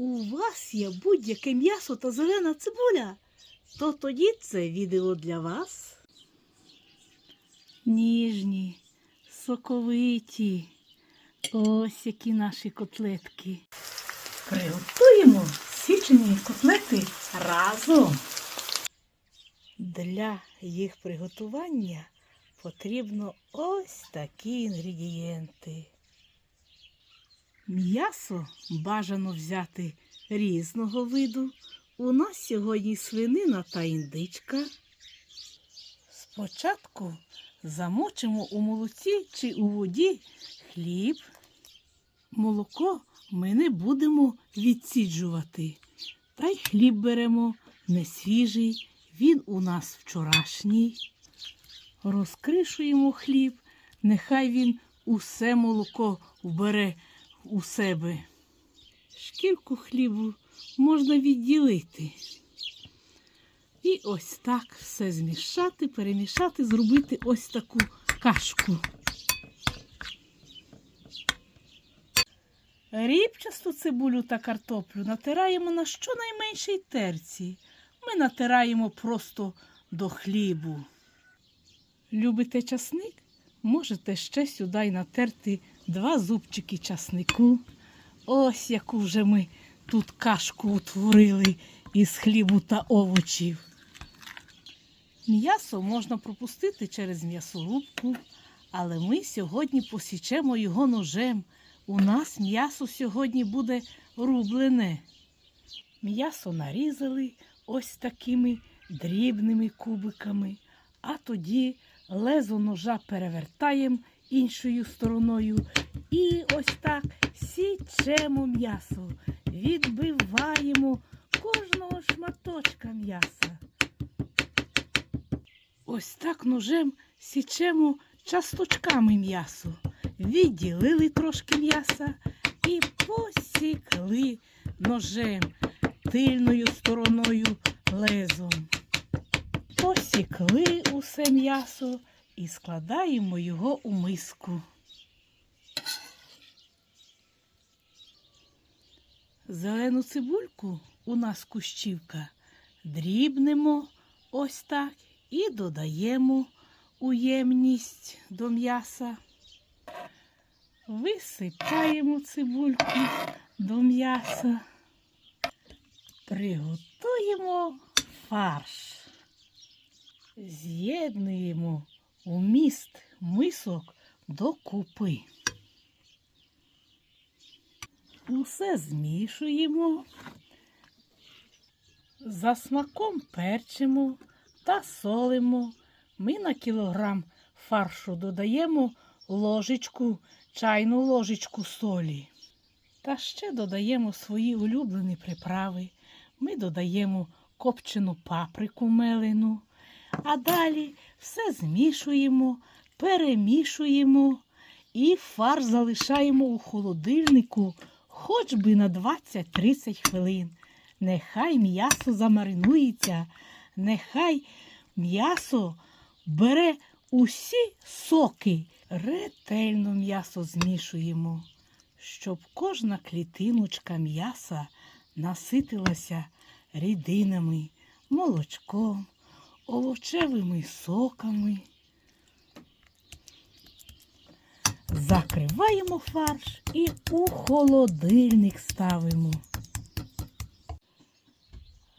у вас є будь-яке м'ясо та зелена цибуля, то тоді це відео для вас. Ніжні, соковиті. Ось які наші котлетки. Приготуємо січені котлети разом. Для їх приготування потрібно ось такі інгредієнти. М'ясо бажано взяти різного виду. У нас сьогодні свинина та індичка. Спочатку замочимо у молоці чи у воді хліб. Молоко ми не будемо відсіджувати. Та й хліб беремо не свіжий, він у нас вчорашній. Розкришуємо хліб, нехай він усе молоко вбере у себе. Шкірку хлібу можна відділити. І ось так все змішати, перемішати, зробити ось таку кашку. Рібчасту цибулю та картоплю натираємо на щонайменшій терці. Ми натираємо просто до хлібу. Любите часник? Можете ще сюди натерти два зубчики часнику. Ось яку вже ми тут кашку утворили із хлібу та овочів. М'ясо можна пропустити через м'ясорубку, але ми сьогодні посічемо його ножем. У нас м'ясо сьогодні буде рублене. М'ясо нарізали ось такими дрібними кубиками, а тоді лезо ножа перевертаємо іншою стороною і ось так січемо м'ясо, відбиваємо кожного шматочка м'яса. Ось так ножем січемо часточками м'ясо. Відділили трошки м'яса і посікли ножем тильною стороною лезом. Посікли усе м'ясо і складаємо його у миску. Зелену цибульку у нас кущівка дрібнемо ось так і додаємо у ємність до м'яса. Висипаємо цибульку до м'яса. Приготуємо фарш. З'єднуємо вміст мисок докупи. Усе змішуємо, за смаком перчимо та солимо. Ми на кілограм фаршу додаємо ложечку, чайну ложечку солі. Та ще додаємо свої улюблені приправи. Ми додаємо копчену паприку мелену, а далі все змішуємо, перемішуємо і фарш залишаємо у холодильнику хоч би на 20-30 хвилин. Нехай м'ясо замаринується, нехай м'ясо бере усі соки. Ретельно м'ясо змішуємо, щоб кожна клітиночка м'яса наситилася рідинами, молочком, овочевими соками. Закриваємо фарш і у холодильник ставимо.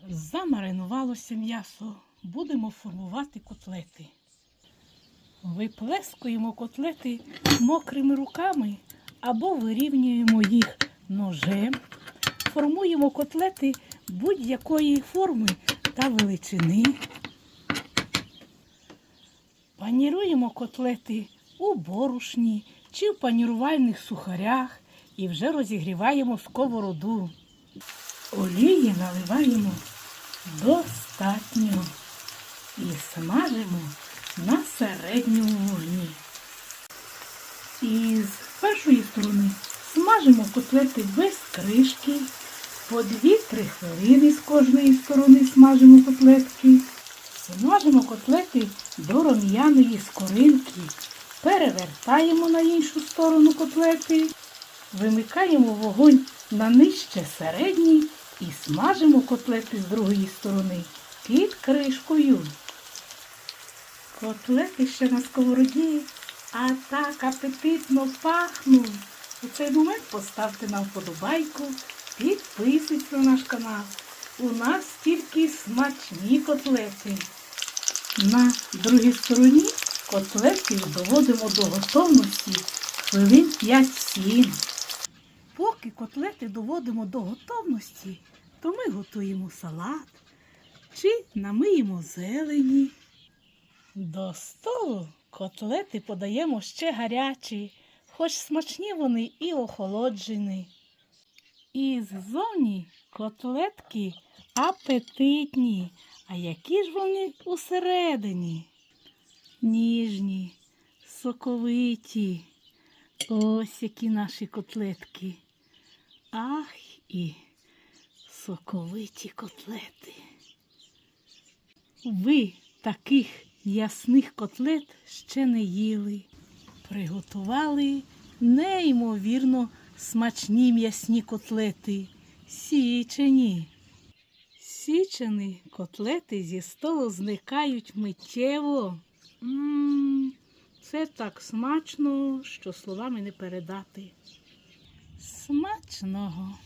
Замаринувалося м'ясо, будемо формувати котлети. Виплескуємо котлети мокрими руками або вирівнюємо їх ножем. Формуємо котлети будь-якої форми та величини. Паніруємо котлети у борошні чи в панірувальних сухарях і вже розігріваємо сковороду. Олії наливаємо достатньо і смажимо на середньому вогні. І з першої сторони смажимо котлети без кришки. По 2-3 хвилини з кожної сторони смажимо котлетки. Смажимо котлети до рум'яної скоринки. Перевертаємо на іншу сторону котлети. Вимикаємо вогонь на нижче середній і смажимо котлети з другої сторони під кришкою. Котлети ще на сковороді, а так апетитно пахнуть. У цей момент поставте нам вподобайку, підписуйтесь на наш канал. У нас тільки смачні котлети. На другій стороні котлети доводимо до готовності хвилин 5-7. Поки котлети доводимо до готовності, то ми готуємо салат чи намиємо зелені. До столу котлети подаємо ще гарячі, хоч смачні вони і охолоджені. І ззовні котлетки апетитні, а які ж вони усередині? Ніжні, соковиті. Ось які наші котлетки. Ах і соковиті котлети. Ви таких ясних котлет ще не їли. Приготували неймовірно смачні м'ясні котлети. Січені. Січені котлети зі столу зникають миттєво. Ммм, Це так смачно, що словами не передати. Смачного.